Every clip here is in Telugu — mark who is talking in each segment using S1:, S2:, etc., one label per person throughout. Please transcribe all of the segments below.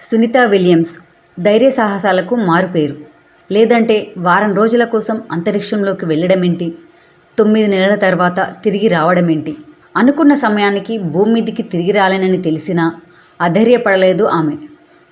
S1: సునీత విలియమ్స్ ధైర్య సాహసాలకు మారుపేరు. లేదంటే వారం రోజుల కోసం అంతరిక్షంలోకి వెళ్ళడమేంటి? తొమ్మిది నెలల తర్వాత తిరిగి రావడమేంటి? అనుకున్న సమయానికి భూమి మీదికి తిరిగి రాలేనని తెలిసినా అధైర్యపడలేదు ఆమె.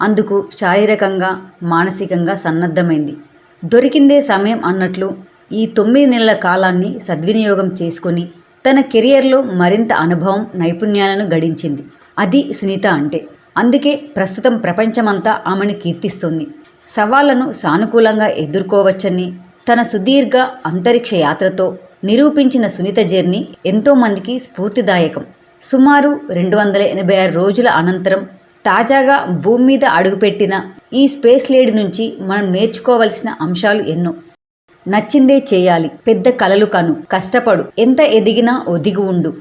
S1: అందుకు శారీరకంగా మానసికంగా సన్నద్ధమైంది. దొరికిందే సమయం అన్నట్లు ఈ తొమ్మిది నెలల కాలాన్ని సద్వినియోగం చేసుకొని తన కెరియర్లో మరింత అనుభవం నైపుణ్యాలను గడించింది. అది సునీత అంటే. అందుకే ప్రస్తుతం ప్రపంచమంతా ఆమెను కీర్తిస్తుంది. సవాళ్ళను సానుకూలంగా ఎదుర్కోవచ్చని తన సుదీర్ఘ అంతరిక్ష యాత్రతో నిరూపించిన సునీత జర్నీ ఎంతోమందికి స్ఫూర్తిదాయకం. సుమారు రెండు వందల ఎనభై ఆరు రోజుల అనంతరం తాజాగా భూమి మీద అడుగుపెట్టిన ఈ స్పేస్ లేడీ నుంచి మనం నేర్చుకోవలసిన అంశాలు ఎన్నో. నచ్చిందే చేయాలి. పెద్ద కలలు కను. కష్టపడు. ఎంత ఎదిగినా ఒదిగి ఉండు.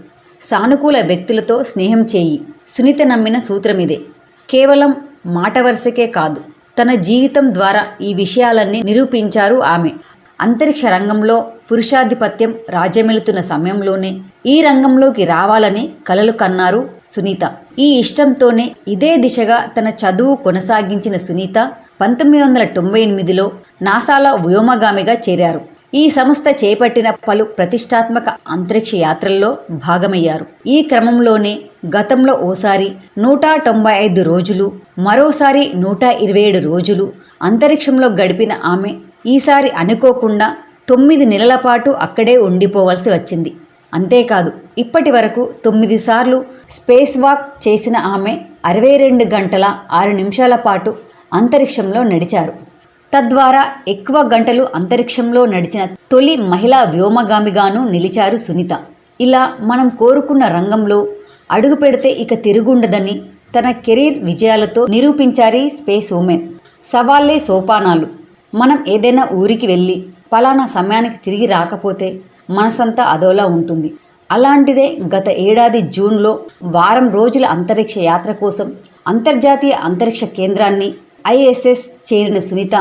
S1: సానుకూల వ్యక్తులతో స్నేహం చేయి. సునీత నమ్మిన సూత్రమిదే కేవలం మాట వరుసకే కాదు తన జీవితం ద్వారా ఈ విషయాలన్నీ నిరూపించారు ఆమె. అంతరిక్ష రంగంలో పురుషాధిపత్యం రాజ్యమెలుతున్న సమయంలోనే ఈ రంగంలోకి రావాలని కలలు కన్నారు సునీత. ఈ ఇష్టంతోనే ఇదే దిశగా తన చదువు కొనసాగించిన సునీత పంతొమ్మిది వందల తొంభై ఎనిమిదిలో నాసాలో వ్యోమగామిగా చేరారు. ఈ సంస్థ చేపట్టిన పలు ప్రతిష్టాత్మక అంతరిక్ష యాత్రల్లో భాగమయ్యారు. ఈ క్రమంలోనే గతంలో ఓసారి నూట తొంభై ఐదు రోజులు మరోసారి నూట ఇరవై ఏడు రోజులు అంతరిక్షంలో గడిపిన ఆమె ఈసారి అనుకోకుండా తొమ్మిది నెలల పాటు అక్కడే ఉండిపోవలసి వచ్చింది. అంతేకాదు ఇప్పటి వరకు తొమ్మిది సార్లు స్పేస్ వాక్ చేసిన ఆమె అరవై రెండు గంటల ఆరు నిమిషాల పాటు అంతరిక్షంలో నడిచారు. తద్వారా ఎక్కువ గంటలు అంతరిక్షంలో నడిచిన తొలి మహిళా వ్యోమగామిగాను నిలిచారు సునీత. ఇలా మనం కోరుకున్న రంగంలో అడుగు పెడితే ఇక తిరుగుండదని తన కెరీర్ విజయాలతో నిరూపించారు స్పేస్ ఉమెన్. సవాళ్ళే సోపానాలు. మనం ఏదైనా ఊరికి వెళ్ళి పలానా సమయానికి తిరిగి రాకపోతే మనసంతా అదోలా ఉంటుంది. అలాంటిదే గత ఏడాది జూన్లో వారం రోజుల అంతరిక్ష యాత్ర కోసం అంతర్జాతీయ అంతరిక్ష కేంద్రాన్ని ఐఎస్ఎస్ చేరిన సునీత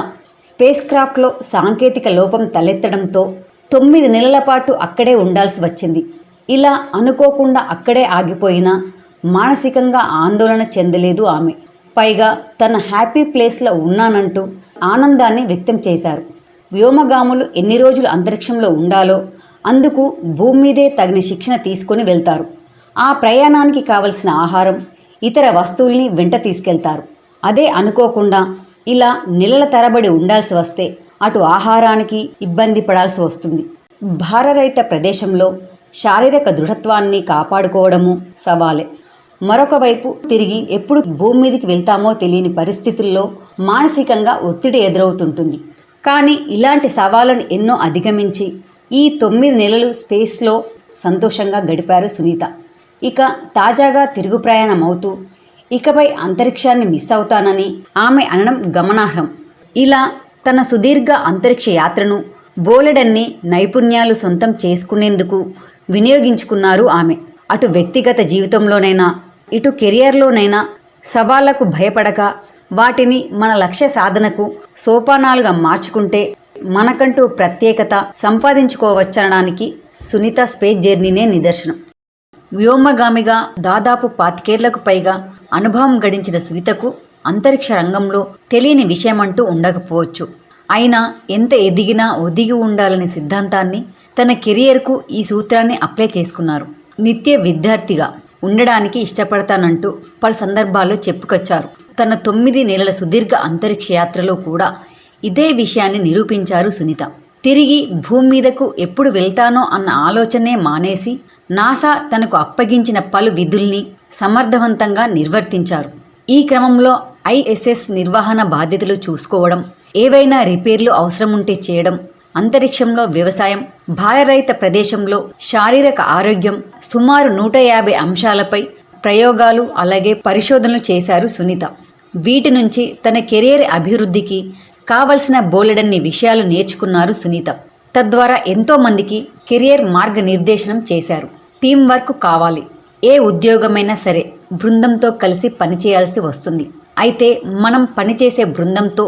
S1: స్పేస్ క్రాఫ్ట్లో సాంకేతిక లోపం తలెత్తడంతో తొమ్మిది నెలల పాటు అక్కడే ఉండాల్సి వచ్చింది. ఇలా అనుకోకుండా అక్కడే ఆగిపోయినా మానసికంగా ఆందోళన చెందలేదు ఆమె. పైగా తన హ్యాపీ ప్లేస్లో ఉన్నానంటూ ఆనందాన్ని వ్యక్తం చేశారు. వ్యోమగాములు ఎన్ని రోజులు అంతరిక్షంలో ఉండాలో అందుకు భూమి మీదే తగిన శిక్షణ తీసుకొని వెళ్తారు. ఆ ప్రయాణానికి కావలసిన ఆహారం ఇతర వస్తువుల్ని వెంట తీసుకెళ్తారు. అదే అనుకోకుండా ఇలా నెలల తరబడి ఉండాల్సి వస్తే అటు ఆహారానికి ఇబ్బంది పడాల్సి వస్తుంది. భారరహిత ప్రదేశంలో శారీరక దృఢత్వాన్ని కాపాడుకోవడము సవాలే. మరొక వైపు తిరిగి ఎప్పుడు భూమి మీదకి వెళ్తామో తెలియని పరిస్థితుల్లో మానసికంగా ఒత్తిడి ఎదురవుతుంటుంది. కానీ ఇలాంటి సవాళ్ళను ఎన్నో అధిగమించి ఈ తొమ్మిది నెలలు స్పేస్లో సంతోషంగా గడిపారు సునీత. ఇక తాజాగా తిరుగు ప్రయాణం అవుతూ ఇకపై అంతరిక్షాన్ని మిస్ అవుతానని ఆమె అనడం గమనార్హం. ఇలా తన సుదీర్ఘ అంతరిక్ష యాత్రను బోలెడన్ని నైపుణ్యాలు సొంతం చేసుకునేందుకు వినియోగించుకున్నారు ఆమె. అటు వ్యక్తిగత జీవితంలోనైనా ఇటు కెరియర్లోనైనా సవాళ్ళకు భయపడక వాటిని మన లక్ష్య సాధనకు సోపానాలుగా మార్చుకుంటే మనకంటూ ప్రత్యేకత సంపాదించుకోవచ్చనడానికి సునీత స్పేస్ జర్నీనే నిదర్శనం. వ్యోమగామిగా దాదాపు పాతికేళ్ళకు పైగా అనుభవం గడించిన సునీతకు అంతరిక్ష రంగంలో తెలియని విషయమంటూ ఉండకపోవచ్చు. అయినా ఎంత ఎదిగినా ఒదిగి ఉండాలనే సిద్ధాంతాన్ని తన కెరియర్కు ఈ సూత్రాన్ని అప్లై చేసుకున్నారు. నిత్య విద్యార్థిగా ఉండడానికి ఇష్టపడతానంటూ పలు సందర్భాల్లో చెప్పుకొచ్చారు. తన తొమ్మిది నెలల సుదీర్ఘ అంతరిక్ష యాత్రలో కూడా ఇదే విషయాన్ని నిరూపించారు సునీత. తిరిగి భూమి మీదకు ఎప్పుడు వెళ్తానో అన్న ఆలోచనే మానేసి నాసా తనకు అప్పగించిన పలు విధుల్ని సమర్థవంతంగా నిర్వర్తించారు. ఈ క్రమంలో ఐఎస్ఎస్ నిర్వహణ బాధ్యతలు చూసుకోవడం ఏవైనా రిపేర్లు అవసరం ఉంటే చేయడం అంతరిక్షంలో వ్యవసాయం భారరహిత ప్రదేశంలో శారీరక ఆరోగ్యం సుమారు నూట యాభై అంశాలపై ప్రయోగాలు అలాగే పరిశోధనలు చేశారు సునీత. వీటి నుంచి తన కెరీర్ అభివృద్ధికి కావలసిన బోలెడన్ని విషయాలు నేర్చుకున్నారు సునీత. తద్వారా ఎంతోమందికి కెరియర్ మార్గనిర్దేశనం చేశారు. టీం వర్క్ కావాలి. ఏ ఉద్యోగమైనా సరే బృందంతో కలిసి పనిచేయాల్సి వస్తుంది. అయితే మనం పనిచేసే బృందంతో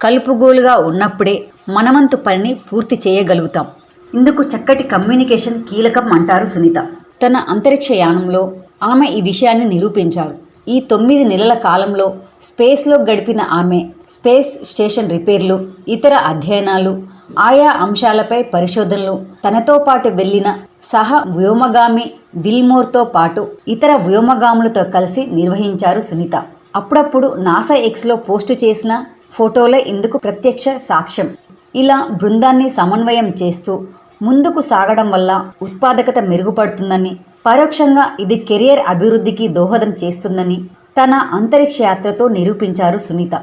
S1: కలుపుగోలుగా ఉన్నప్పుడే మనమంతు పనిని పూర్తి చేయగలుగుతాం. ఇందుకు చక్కటి కమ్యూనికేషన్ కీలకం అంటారు సునీత. తన అంతరిక్ష యానంలో ఆమె ఈ విషయాన్ని నిరూపించారు. ఈ తొమ్మిది నెలల కాలంలో స్పేస్లో గడిపిన ఆమె స్పేస్ స్టేషన్ రిపేర్లు ఇతర అధ్యయనాలు ఆయా అంశాలపై పరిశోధనలు తనతో పాటు వెళ్ళిన సహ వ్యోమగామి విల్మోర్తో పాటు ఇతర వ్యోమగాములతో కలిసి నిర్వహించారు సునీత. అప్పుడప్పుడు నాసా ఎక్స్లో పోస్టు చేసిన ఫోటోలే ఇందుకు ప్రత్యక్ష సాక్ష్యం. ఇలా బృందాన్ని సమన్వయం చేస్తూ ముందుకు సాగడం వల్ల ఉత్పాదకత మెరుగుపడుతుందని పరోక్షంగా ఇది కెరియర్ అభివృద్ధికి దోహదం చేస్తుందని తన అంతరిక్ష యాత్రతో నిరూపించారు సునీత.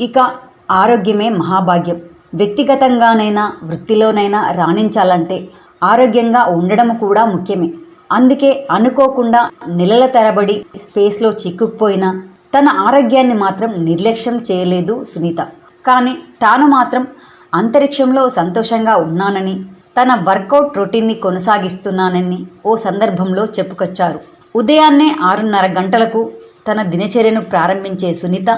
S1: ఇక ఆరోగ్యమే మహాభాగ్యం. వ్యక్తిగతంగానైనా వృత్తిలోనైనా రాణించాలంటే ఆరోగ్యంగా ఉండడం కూడా ముఖ్యమే. అందుకే అనుకోకుండా నెలల తరబడి స్పేస్లో చిక్కుకుపోయిన తన ఆరోగ్యాన్ని మాత్రం నిర్లక్ష్యం చేయలేదు సునీత. కానీ తాను మాత్రం అంతరిక్షంలో సంతోషంగా ఉన్నానని తన వర్కౌట్ రొటీన్ని కొనసాగిస్తున్నానని ఓ సందర్భంలో చెప్పుకొచ్చారు. ఉదయాన్నే ఆరున్నర గంటలకు తన దినచర్యను ప్రారంభించే సునీత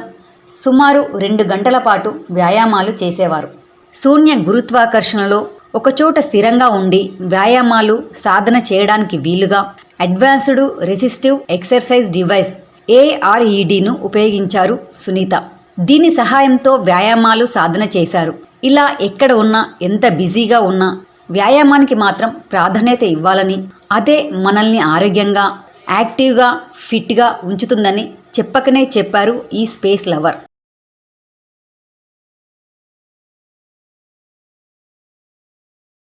S1: సుమారు రెండు గంటల పాటు వ్యాయామాలు చేసేవారు. శూన్య గురుత్వాకర్షణలో ఒకచోట స్థిరంగా ఉండి వ్యాయామాలు సాధన చేయడానికి వీలుగా అడ్వాన్స్డ్ రెసిస్టివ్ ఎక్సర్సైజ్ డివైస్ ఏఆర్ఈడిను ఉపయోగించారు సునీత. దీని సహాయంతో వ్యాయామాలు సాధన చేశారు. ఇలా ఎక్కడ ఉన్నా ఎంత బిజీగా ఉన్నా వ్యాయామానికి మాత్రం ప్రాధాన్యత ఇవ్వాలని అదే మనల్ని ఆరోగ్యంగా యాక్టివ్గా ఫిట్గా ఉంచుతుందని చెప్పకనే చెప్పారు ఈ స్పేస్ లవర్.